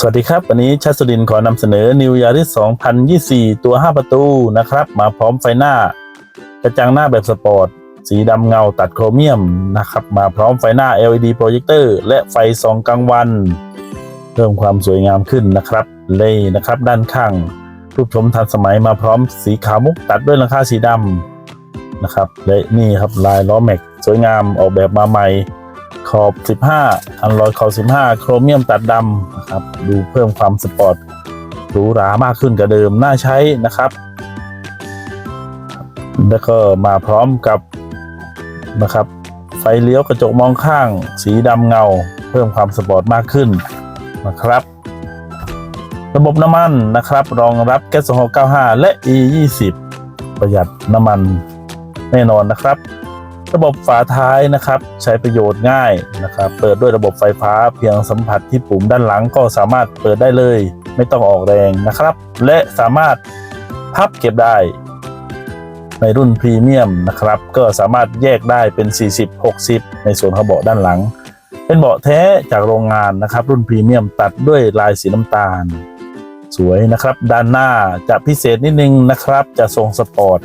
สวัสดีครับ วันนี้ชัสดินขอนำเสนอ New Yaris 2024 ตัว 5 ประตูนะครับ มาพร้อมไฟหน้า กระจังหน้าแบบสปอร์ต สีดำเงาตัดโครเมียมนะครับ มาพร้อมไฟหน้า LED โปรเจคเตอร์และไฟสองกลางวัน เพิ่มความสวยงามขึ้นนะครับ เลยนะครับด้านข้าง รูปชมทันสมัยมาพร้อมสีขาวมุกตัดด้วยหลังคาสีดำนะครับและนี่ครับลายล้อแม็กสวยงามออกแบบมาใหม่ ขอบ 15 อันลอยขอบ 15 โครเมียมตัดดำนะครับ ดูเพิ่มความสปอร์ตหรูหรามากขึ้นกว่าเดิม น่าใช้นะครับ แล้วก็มาพร้อมกับนะครับ ไฟเลี้ยวกระจกมองข้าง สีดำเงา เพิ่มความสปอร์ตมากขึ้นนะครับ ระบบน้ำมันนะครับ รองรับแก๊สโซฮอล95 และ E20 ประหยัดน้ำมันแน่นอนนะครับ ระบบฝาท้ายนะครับ ใช้ประโยชน์ง่ายนะครับ เปิดด้วยระบบไฟฟ้าเพียงสัมผัสที่ปุ่มด้านหลังก็สามารถเปิดได้เลย ไม่ต้องออกแรงนะครับ และสามารถพับเก็บได้ ในรุ่นพรีเมียมนะครับ ก็สามารถแยกได้เป็น 40-60 ในส่วนของเบาะด้านหลัง เป็นเบาะแท้จากโรงงานนะครับ รุ่นพรีเมียมตัดด้วยลายสีน้ำตาล สวยนะครับ ด้านหน้าจะพิเศษนิดนึงนะครับ จะทรงสปอร์ต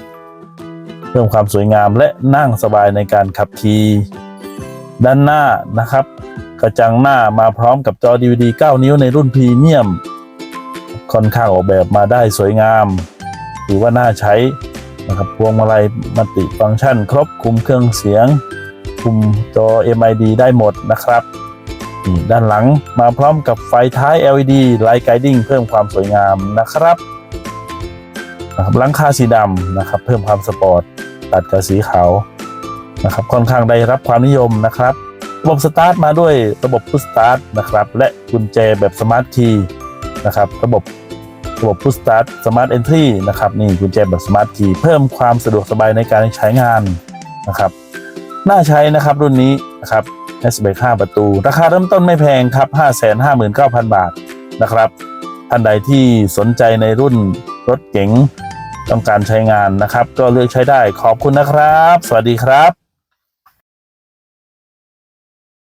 เพิ่มความสวยงามและนั่งสบายในการขับขี่ด้านหน้านะครับ กระจังหน้ามาพร้อมกับจอ DVD 9 นิ้วในรุ่นพรีเมียม ค่อนข้างออกแบบมาได้สวยงามถือว่าน่าใช้นะครับพวงมาลัยมัลติฟังก์ชัน ครบคุมเครื่องเสียง คุมจอ MID ได้หมดนะครับด้านหลังมาพร้อมกับไฟท้าย LED Light Guiding เพิ่มความสวยงามนะครับ นะครับหลังคาสีดำนะครับ เพิ่มความสปอร์ตตัดกับสีขาวนะครับ ค่อนข้างได้รับความนิยมนะครับระบบสตาร์ทมาด้วยระบบพุชสตาร์ทนะครับและกุญแจแบบสมาร์ทคีย์นะครับ ระบบระบบพุชสตาร์ทสมาร์ทเอนทรีนะครับนี่กุญแจแบบสมาร์ทคีย์เพิ่มความสะดวกสบายในการใช้งานนะครับน่าใช้นะครับรุ่นนี้นะครับแอสเบก5ประตู ราคาเริ่มต้นไม่แพงครับ 559,000 บาทนะครับ ท่านใดที่สนใจในรุ่น รถเก๋งต้องการใช้งานนะครับ ก็เลือกใช้ได้ขอบคุณนะครับ สวัสดีครับ